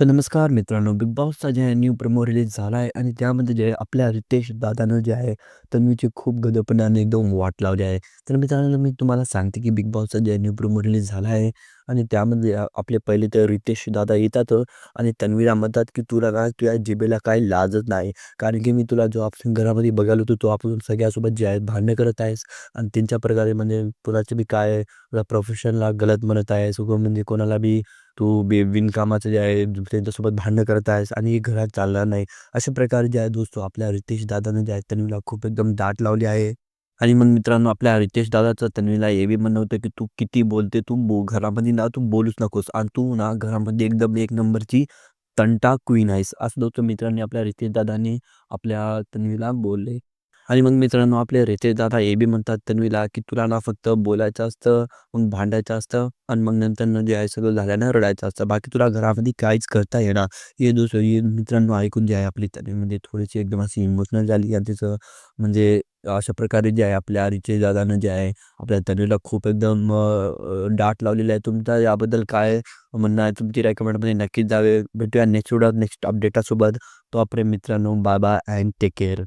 तर नमस्कार मित्रांनो, बिग बॉसचा जे आहे न्यू प्रमो रिलीज झाला आहे आणि त्यामध्ये जे आपल्या रितेश दादानं जे आहे तन्वीची खूप गदपणाने एकदम वाट लावली आहे. तर मित्रांनो मी तुम्हाला सांगते की बिग बॉसचा जे न्यू प्रमो रिलीज झाला आहे आणि त्यामध्ये आपले पहिले तर रितेश दादा येतात हो आणि तन्वीला म्हणतात की "तुला ना तुझ्या जिबेला काही लाजत नाही. कारण की मी तुला जो आपण घरामध्ये बघायला होतो, तो आपण सगळ्यासोबत जे आहे भांडणं करत आहेस आणि त्यांच्या प्रकारे म्हणजे तुला बी काय प्रोफेशनला गलत म्हणत आहेस म्हणजे कोणाला बी तू बे बिनकामाचं जे आहे त्यांच्यासोबत भांडणं करत आहेस आणि हे घरात चालणार नाही." अशा प्रकारे जे आहे दोस्तो आपल्या रितेश दादानं जे आहे तन्वीला खूप एकदम दाट लावली आहे. आणि मग मित्रांनो आपल्या रितेश दादाचं तन्वीला हे बी म्हणणं होतं की "तू किती बोलते, तू बो घरामध्ये ना तू बोलूच नकोस आणि तू ना घरामध्ये एकदम एक नंबरची तंटा क्वीन आहेस." असं दोस्तो मित्रांनी आपल्या रितेश दादांनी आपल्या तन्वीला बोलले. आणि मग मित्रांनो आपले रेते दादा हे बी म्हणतात तन्वीला की "तुला ना फक्त बोलायचं असतं, मग भांडायचं असतं आणि मग नंतरनं जे आहे सगळं झाल्यानं रडायचं असतं. बाकी तुला घरामध्ये काहीच करता येणार हे दोस्त हे मित्रांनो ऐकून जे आहे आपली तन्वी म्हणजे थोडीशी एकदम अशी इमोशनल झाली आणि तिचं म्हणजे अशा प्रकारे जे आहे आपल्या रिचे दादानं जे आहे आपल्या तन्वीला खूप एकदम डाट लावलेला आहे. तुमचा याबद्दल काय म्हणणं आहे? तुमची रेकमेंडमध्ये नक्कीच जावे. भेटूया नेक्स्ट व्हिडिओत नेक्स्ट अपडेटासोबत. तो आपले मित्रांनो bye bye and take care.